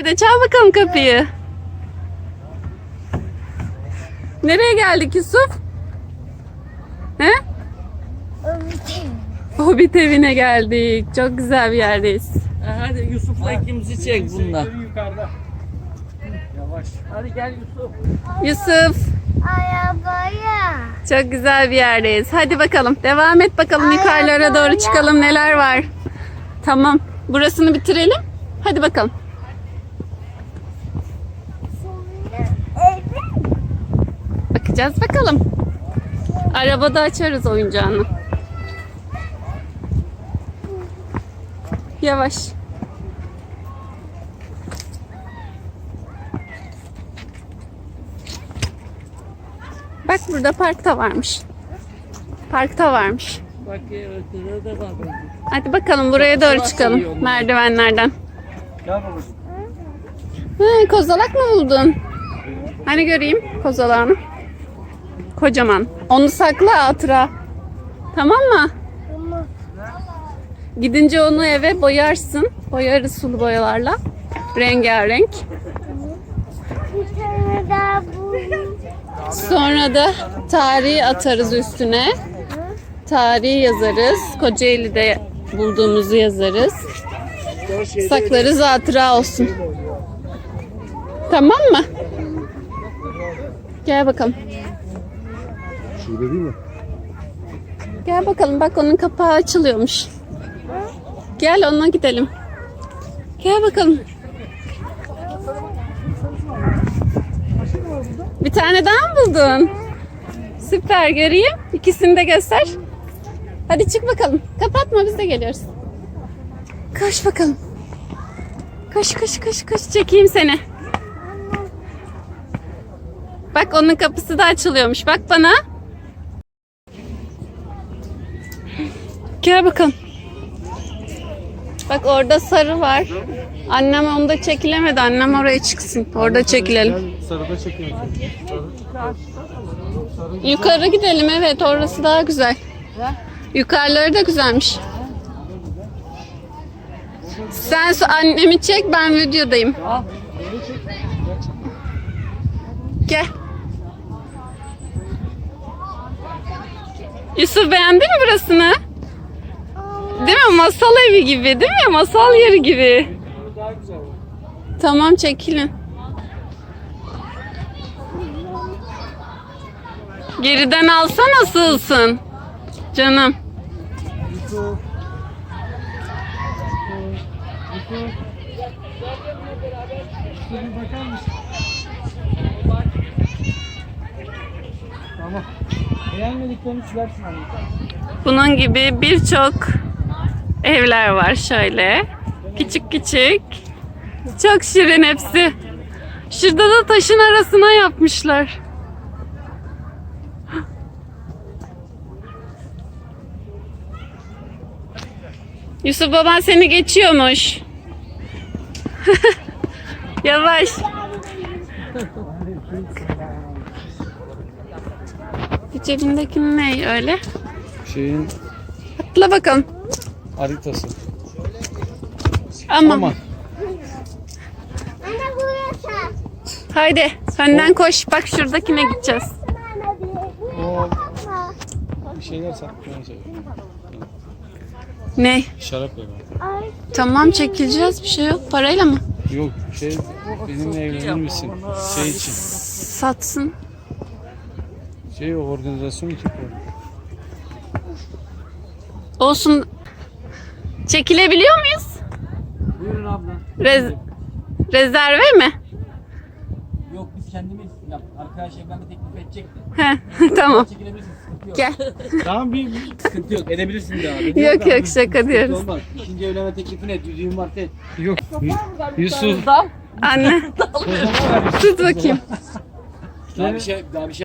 evde. Çal bakalım kapıyı. Nereye geldik Yusuf? He? Hobbit evine geldik. Çok güzel bir yerdeyiz. Ha, Hadi Yusuf'la ikimizi çek yukarıda. Yavaş. Hadi gel Yusuf. Yusuf. Arabaya. Çok güzel bir yerdeyiz. Hadi bakalım. Devam et bakalım. Yukarılara doğru çıkalım. Neler var? Tamam. Burasını bitirelim. Hadi bakalım. Bakacağız bakalım. Arabada açarız oyuncağını. Yavaş. Bak burada park da varmış. Parkta varmış. Bak de var. Hadi bakalım buraya doğru çıkalım merdivenlerden. Gel babacığım. Kozalak mı buldun? Hani göreyim kozalağını. Kocaman. Onu sakla hatıra. Tamam mı? Gidince onu eve boyarsın. Boyarız sulu boyalarla. Rengarenk. Bir tane daha buldum. Sonra da tarihi atarız üstüne. Tarihi yazarız. Kocaeli'de bulduğumuzu yazarız. Saklarız hatıra olsun. Tamam mı? Gel bakalım. Şurada değil mi? Gel bakalım bak onun kapağı açılıyormuş. Gel onunla gidelim. Gel bakalım. Bir tane daha mı buldun? Süper göreyim. İkisini de göster. Hadi çık bakalım. Kapatma biz de geliyoruz. Koş bakalım. Koş koş koş koş çekeyim seni. Bak onun kapısı da açılıyormuş. Bak bana. Gel bakalım. Bak orada sarı var. Annem onda çekilemedi. Annem oraya çıksın. Orada çekilelim. Sarıda çekelim. Yukarı gidelim evet orası daha güzel. Yukarıları da güzelmiş. Sen annemi çek ben videodayım. Gel. Yusuf beğendin mi burasını? Değil mi? Masal evi gibi değil mi? Masal yeri gibi. Tamam çekilin. Geriden alsana sığılsın. Canım. Tamam. Beğenmediklerini silersin. Bunun gibi birçok evler var şöyle. Küçük küçük. Çok şirin hepsi. Şurada da taşın arasına yapmışlar. Yusuf baban seni geçiyormuş. Yavaş. Cebindeki ne öyle? Şeyin Atla bakalım. Haritası. Anne burası. Haydi önden koş. Bak şuradakine gideceğiz. Bir. O bir şeyler şey. Ne? Şarap evi. Ay. Tamam çekileceğiz bir şey yok. Parayla mı? Yok şey benimle evlenir misin? Şey için. Satsın. Şey organizasyon için. Olsun. Çekilebiliyor muyuz? Buyurun abla. Rez rezerve mi? Yok biz kendimiz yap. Arkadaş evlenme teklif edecekti. He, tamam. Çekilebilirsin sıkıntı yok. Gel. Tamam bir Sıkıntı yok edebilirsin de abi. Yok yok şaka diyoruz. olmaz. İkinci evlenme teklifi ne? Düdüğün var tek. yok. Yusuf. Anne. Tut bakayım. Daha bir şey, daha bir şey